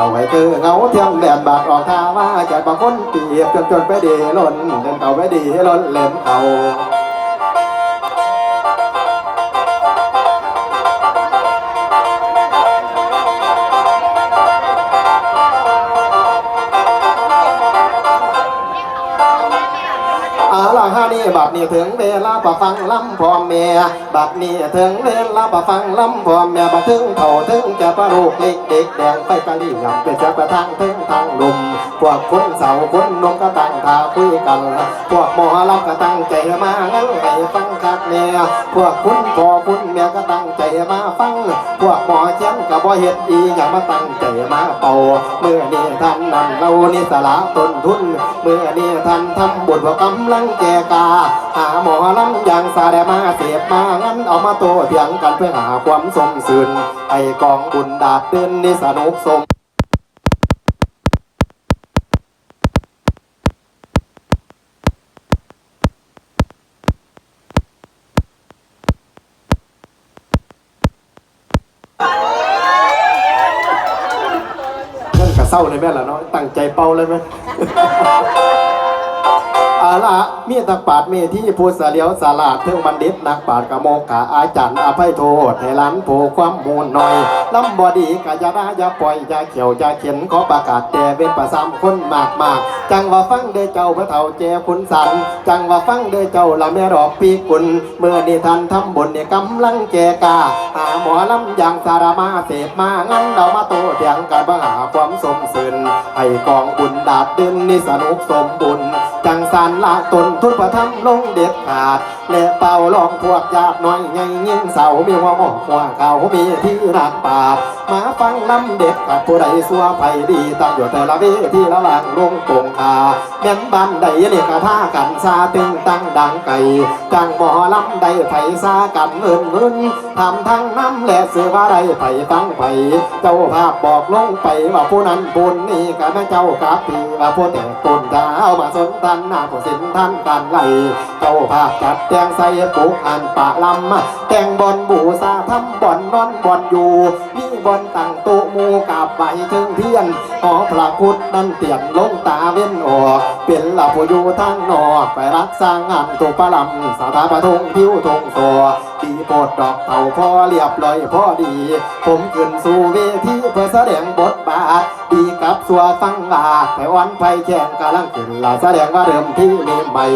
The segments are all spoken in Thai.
เขาให้คือเงาเทียมแดดบาดออกทาว่าจะบางคนเปียบจนจนไปดีล้นเดินเขาไปดีล้นเล่นเขาอาลาฮานี่บัดนี้ถึงเวลาประฟังลำพ่อแม่บัดนี้ถึงเวลาประฟังลำพ่อแม่บัดถึงเท่าถึงจะประลูกเล็กเด็กแดงไปกะลี่ยำไปจะประทางถึงทางลุมพวกคนเสาคนนกก็ตั้งท่าคุยกัน พวกหมอลำก็ตั้งใจมางั้นให้ฟังคักเนี่ยพวกคุณพ่อคุณแม่ก็ตั้งใจมาฟัง พวกหมอเชียนก็บ่เฮ็ดดีอย่ามาตั้งใจมาเป่าเมื่อนี้ท่านนั่นเรานี่สละต้นทุน เมื่อนี้ท่านทำบุญว่ากำลังแก่กา หาหมอลำอย่างสาแดมาเสียบมางั้นเอามาโตเถียงกันเพื่อหาความสมสืนไอ้กองบุญดาดเดินนี่สนุกสมเล่นกับเศร้าเลยแม่ละเนาะตั้งใจเป่าเลยไหม ละมียตักปาดเมที่ผู้เสลียวสาลาดเทิงบัณฑิตนักปาดกะโมกกะอาจารย์อภัยโทษให้ล้านผูความมูลหน่อยลำบอดีกะยาดายาปล่อยยาเขียวยาเขียนขอประกาศแต่เป็นประสามคนมากมากจังว่าฟังเด้เจ้าพระเฒ่าแจคุณสัน จังว่าฟังเด้เจ้าละแม่ดอกปีกุลเมื่อนี่ท่านทำบุญเนี่ยกำลังแจกาหาหมอลำอย่างสารมาเสพมางั้นเรามาโตเถียงกันบ้าหาความสมสืนให้กองบุญดาดเดินนี่สนุกสมบุญจังสารละตนทุนประทับลงเด็ดขาด และเป่าลองพวกญาติน้อยไงยิ่งเสามีหัวหมอกหัวเขามีที่รักป่ามาฟังลำเด็ดกับผู้ใดสัวไผดีตั้งอยู่แต่ละเวที่ละหลังลงตรงคาแม่นบ้านใดเนี่ยกะท่ากันซาตึงตั้งดังไก่จังหมอลำใดไผซากันเงินเงินทำทั้งน้ำและเสือว่าใดไผฟังไผเจ้าภาพบอกลงไปว่าผู้นั้นบุญนี่กะแม่เจ้ากับพี่ว่าผู้แต่ตุนดาวมาสนทันหน้าผู้สินท่านกันไหลเจ้าภาพจัดแตงใส่ปุกอันปะลำแต่งบอนบูซาทำบ่อนนอนบ่อนอยู่มีบ่อนตั้งโต๊ะมูกับใบถึงเทียนหอพระพุทธนั่นเตียนลงตาเว้นออกเป็นหลับผู้อยู่ทางนอกไปรักษางานตุปลำสถาปทงผิวทงตัวดีโปรดดอกเต่าพอเรียบร้อยพอดี ผมขึ้นสู่เวทีเพื่อแสดงบทบาทดี กับสัวฟังลาไผ่วันไผ่แข่งกำลังขึ้นลาแสดงว่าเดิมที่มีใหม่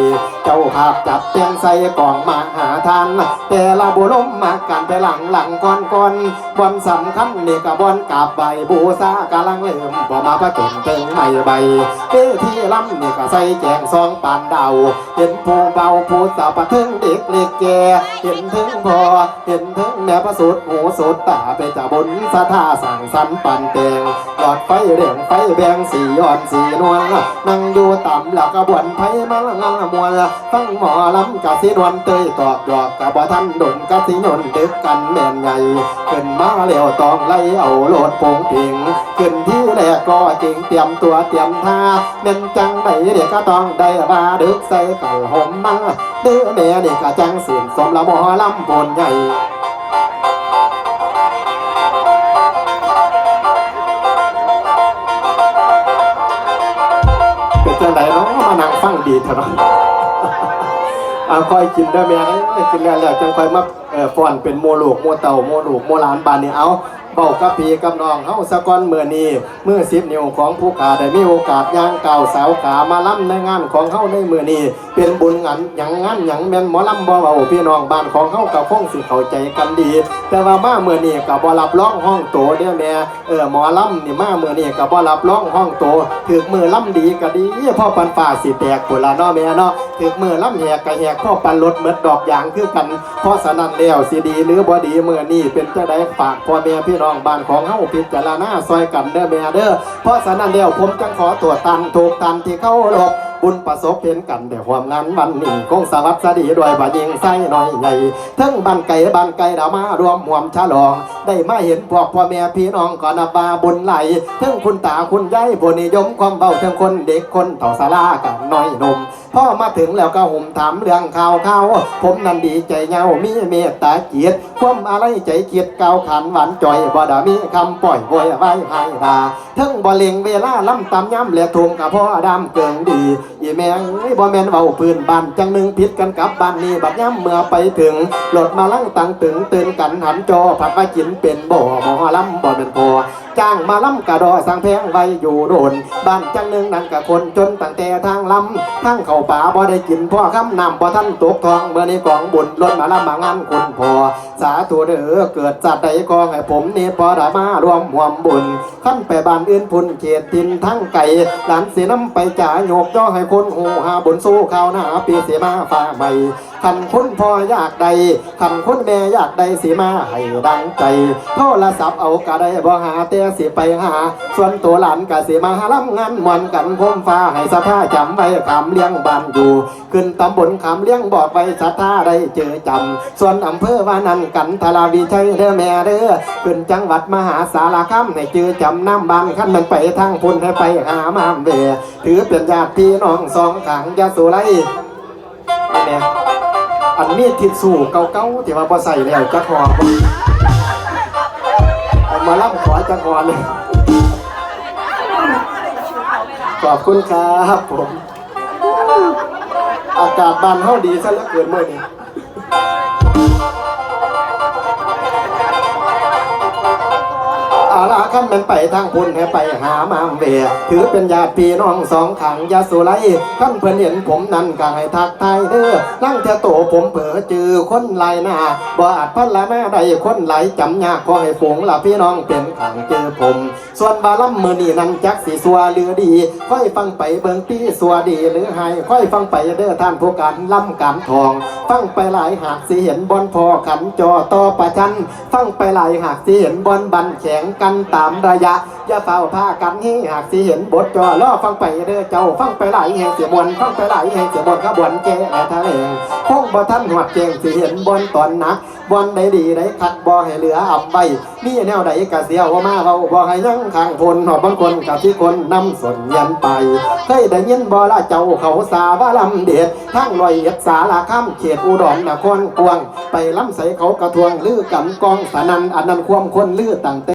เจ้าภาพจัดเตียงใส่กล่องมาหาทานแต่ละบุลมมากันไปหลังหลังก่อนก่อนบอนสำคัญนี่กับบอนกาบใบบูซากำลังเริ่มบ่มาประจนเติงใหม่ใบเวที่ลำนี่ก็ใส่แจงซองปานดาวเห็นผู้เบาผู้สาวประทึงเด็กเล็กแก่เห็นถึงพอเห็นถึงแม่ประสุดหูสุดตาไปจากบนสะท่าสั่งสันปันแตงหลอดไฟเร่งไฟแบงสีย้อนสีนวลนั่งอยู่ต่ำแล้วก็บวนไฟมางังมวลฟังหมอลำกะสีนวลเตยตอกดอกกะบ่ทันดนกะสีนนดึกกันแม่นใหญ่ขึ้นมาแล้วตองไล่เอาโลดปงพิงขึ้นที่แรกก็จริงเตรียมตัวเตรียมท่าเม่นจังใดเด็กก็ต้องได้ว่าดึกใส่เก่าห่มมาเด้อแม่เด็กก็จังเสินสมละหมอลำบนใหญ่ ดีเถอะเนาะเอาค่อยกินได้อแม่เอ้ยกินแล้วแล้วจังค่อยมาเอ่อฟ้อนเป็นโมลูกโมเต่าโมลูกโมหลานบานนี่เอา เบากับพีกับน้องเฮาสะก่อนมื้อนี้มื้อ10นิ้วของผู้กาได้มีโอกาสย่างเก้าสาวกามาล่ำในงานของเฮาในมื้อนี้เป็นบุญงานหยังงานหยังแม่นหมอลำบ่เว้าพี่น้องบ้านของเฮาก็คงสิเข้าใจกันดี แต่ว่ามามื้อนี้ก็บ่รับรองห้องโตเด้อแม่เออหมอลำนี่มาเมื้อนี้ก็บ่รับรองห้องโตถึกมือล่ำดีก็ดีพ่อปันฟ้าสิแตกพุ่นล่ะเนาะแม่เนาะถึกมือล่ำแหกก็แหกพ่อปันรถเมดดอกยางคือกันเพราะฉะนั้นแล้วสิดีหรือบ่ดีมื้อนี้เป็นจังไดฝากพ่อแม่พี่น้องกองบ้านของเฮาพิจารณาซอยกันเด้อแม่เด้อเพราะฉะนั้นแล้วผมจังขอตรวจตันถูกตันที่เข้าหลบ บุญประสบเป็นกันแต่ความงานวันหนี้คงสวัสดีด้วยบายิงไส้น้อยใหญ่ทั้งบ้านไก่บ้านไก่ดามารวมหวมฉลอง ได้มาเห็นพวกพ่อแม่พี่น้องก่อนนับาบุญไหลทั้งคุณตาคุณยายบนิยมความเบาทั้งคนเด็กคนเต่าสารากันน้อยนมพ่อมาถึงแล้วก็ห่มถามเรื่องข่าวข่าวผมนั่นดีใจเงามีเมตตาเกียรติความอะไรใจเกียรติเกาขันหวานจ่อยบ่ดามีคำปล่อยโวยไว้ให้ดาทั้งบ่เลงเวลาล่ำตำย้ำและทุงกับพ่อดำเกิงดีอีแม่งไอ้บ่แม่นเบาปืนบ้านจังหนึ่งพิษกันกับบ้านนี้บัดย้ำเมื่อไปถึงรถมาลั่งตังถึงตื่นกันหันจอผัดมากินเป็นบ่หมอลำบ่เป็นพอ จ้างมาลำกระดอสังแพงไว้อยู่โดน บ้านจังหนึ่งนั่นกับคนจนตั้งแต่ทางลำทางเข้าป่าบ่ได้กินพ่อคำนำบ่ท่านตกทองเมื่อนี้กองบุญรถมาลำมางานคุณพอ สาธุเด้อเกิดจัดใดกองให้ผมนี่พอได้มารวมหวมบุญขั้นไปบ้านอื่นพุ่นเขตตินทั้งไก่หลานเสียน้ำไปจ่าโยกย่อให้คนหูหาบุญสู้ข้าวหน้าปีเสียมาฟ้าใบ ขันคุณพ่ออยากใดขันคุณแม่อยากใดสีมาให้ดังใจโทรศัพท์เอากะได้บ่หาแต่สิไปหา ส่วนตัวหลานกะสิมาหาลำงานมวนกันคมฟ้าให้สภาจำไว้คำเลี้ยงบ้านอยู่ ขึ้นตำบลคำเลี้ยงบอกไว้สัทธาได้เจอจำส่วนอำเภอว่านันกันทลาวีชัยเด้อแม่เด้อขึ้นจังหวัดมหาสารคามให้เจอจำน้ำบานขั้นมันไปทางพุ่นให้ไปหามามเบถือเป็นญาติพี่น้องสองขางยาสุไรเนี้ย อันนี้ทิศสู่เก่าๆที่ว่าพอใส่แล้วจักหอบ่เอามารับขอจักหอเลยขอบคุณครับผม อากาศบ้านเฮาดีซะเหลือเกินเมื่อนี้ ขั้นมันไปทางพุ่นให้ไปหามามเวถือเป็นญาติพี่น้องสองขังยาสุไลขั้นเพิ่อนเห็นผมนั่นก็ให้ทักทายเด้อนั่งเทโตผมเผลอจือคนไหลหน้าบ่อาจพันละหน้าใดคนไหลจำยากขอให้ฝูงละพี่น้องเป็นขังเจอผม ส่วนบาลัมมือนี่นั่นจักสีสัวหรือดี ค่อยฟังไปเบิ่งตีสัวดีหรือไห้ค่อยฟังไปเด้อท่านผู้การล่ำการทอง ฟังไปหลายหากสิเห็นบอนพอขันจอต่อประชัน ฟังไปหลายหากสิเห็นบอนบันแข็งกันตาามระยะอย่าเฝ้าผ้ากันให้หากสิเห็นบทจอล่อฟังไปเด้อเจ้าฟังไปไหลแห่งเสียมวนฟังไปไหลแห่งเสียมวนขบวนแก่ทะเลคงบ่ท่านหัวเจงสิเห็นบนตอนหนักบนใดดีใดคักบ่ให้เหลืออับไว้มีแนวใดกะเสียวมาเว้าบ่ให้ยังข้างพลหอบบางคนกะที่คนนำสนยันไปเคยได้ยินบ่ละเจ้าเขาสาว่าลำเด็ดทั้งลอยเอ็ดสาลาข้ามเขตอุดรนครกวง ไปล้ำใสเขากระทวงลือกันกองสนันอันนั้นความคนลือตั้งแต่